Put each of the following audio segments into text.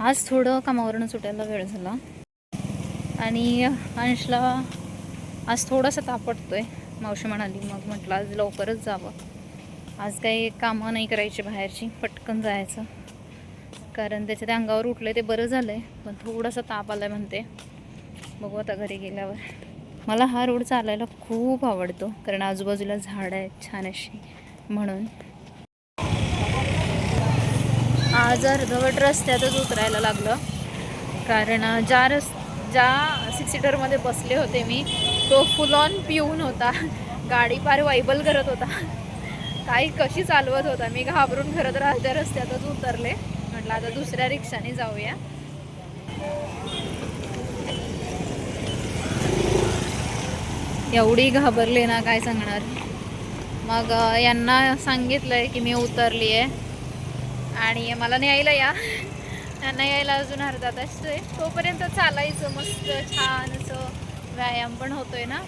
आज थोडं कामावरनं सुटायला वेळ झाला. आणि अंशला आज थोडासा तापडतोय मावशी म्हणाली मग म्हटलं आज लवकरच जावं. आज काही कामं नाही करायची बाहेरची पटकन जायचं. कारण त्याच्या त्या अंगावर उठलं ते बरं झालं आहे पण थोडासा ताप आला म्हणते. बघू आता घरी गेल्यावर. मला हा रोड चालायला खूप आवडतो कारण आजूबाजूला झाडं आहेत छान अशी म्हणून. आज अर्धवट रस्त्यातच उतरायला लागलं कारण ज्या रस् ज्या सिक्स सीटरमध्ये बसले होते मी तो फुल ऑन पिऊन होता. गाडी फार वायबल करत होता. काही कशी चालवत होता. मी घाबरून खरं तर अर्ध्या रस्त्यातच उतरले. म्हटलं आता दुसऱ्या रिक्षाने जाऊया. एवढी घाबरले ना काय सांगणार. मग यांना यांना सांगितलंय की मी उतरली आहे आणि मला न्यायला या. त्यांना यायला अजून अर्धा तास आहे. तोपर्यंत चालायचं मस्त छान असं व्यायाम पण होतोय ना.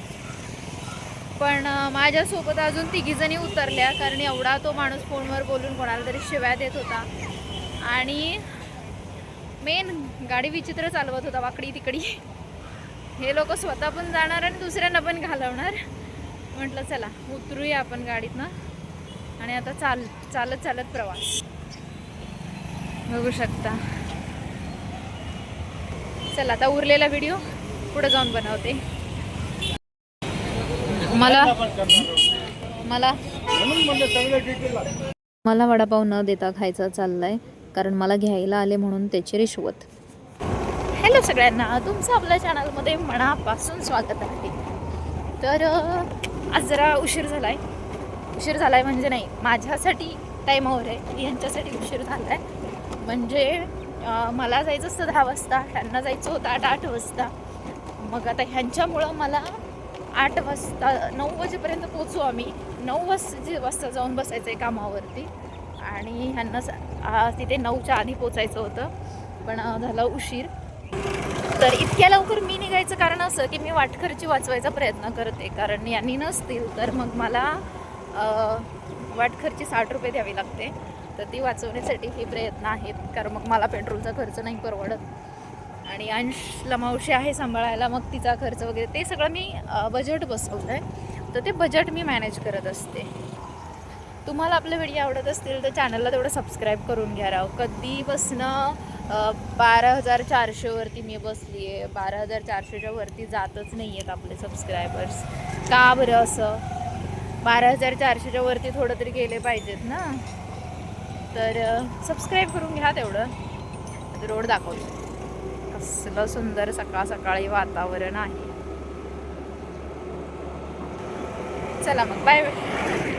पण माझ्यासोबत अजून तिघीजणी उतरल्या कारण एवढा तो माणूस फोनवर बोलून कोणाला तरी शिव्या देत होता. आणि मेन गाडी विचित्र चालवत होता वाकडी तिकडी. हे लोक स्वतः पण जाणार आणि दुसऱ्यांना पण घालवणार. म्हटलं चला उतरूया आपण गाडीतनं. आणि आता चाल चालत चालत प्रवास. बघू शकता. चला आता उरलेला व्हिडिओ पुढे जाऊन बनवते. मला मला मला वडापाव न देता खायचा चाललाय कारण मला घ्यायला आले म्हणून त्याची रिश्वत. हॅलो सगळ्यांना तुमचं आपल्या चॅनलमध्ये मनापासून स्वागत आहे. तर आज जरा उशीर झाला आहे उशीर झाला आहे म्हणजे नाही माझ्यासाठी टाईमावर आहे. यांच्यासाठी उशीर झाला आहे म्हणजे मला जायचं असतं दहा वाजता त्यांना जायचं होतं आठ आठ वाजता. मग आता ह्यांच्यामुळं मला आठ वाजता नऊ वाजेपर्यंत पोचू आम्ही. नऊ वाजता वाजता जाऊन बसायचं आहे कामावरती. आणि ह्यांना तिथे नऊच्या आधी पोचायचं होतं. पण झालं झाला उशीर. तर इतक्या लवकर मी निघायचं कारण असं की मी वाटखर्ची वाचवायचा प्रयत्न करते. कारण यांनी नसतील तर मग मला वाटखर्ची साठ रुपये द्यावी लागते. तर ती वाचवण्यासाठी हे प्रयत्न आहेत. कारण मग मला पेट्रोलचा खर्च नाही परवडत. आणि अंशला मावशी आहे सांभाळायला मग तिचा खर्च वगैरे ते सगळं मी बजेट बसवलं आहे तर ते बजेट मी मॅनेज करत असते. तुम्हाला आपले व्हिडिओ आवडत असतील तर चॅनलला तेवढं सबस्क्राईब करून घ्या राव. कधीपासनं बारा हजार चारशेवरती मी बसली आहे बारा हजार चारशेच्या वरती जातच नाही आहेत आपले सबस्क्रायबर्स का बरं असं? बारा हजार चारशेच्या वरती थोडं तरी गेले पाहिजेत ना? तर सबस्क्राईब करून घ्या तेवढं. रोड दाखवतो कसलं सुंदर सकाळ सकाळी वातावरण आहे. चला मग बाय बाय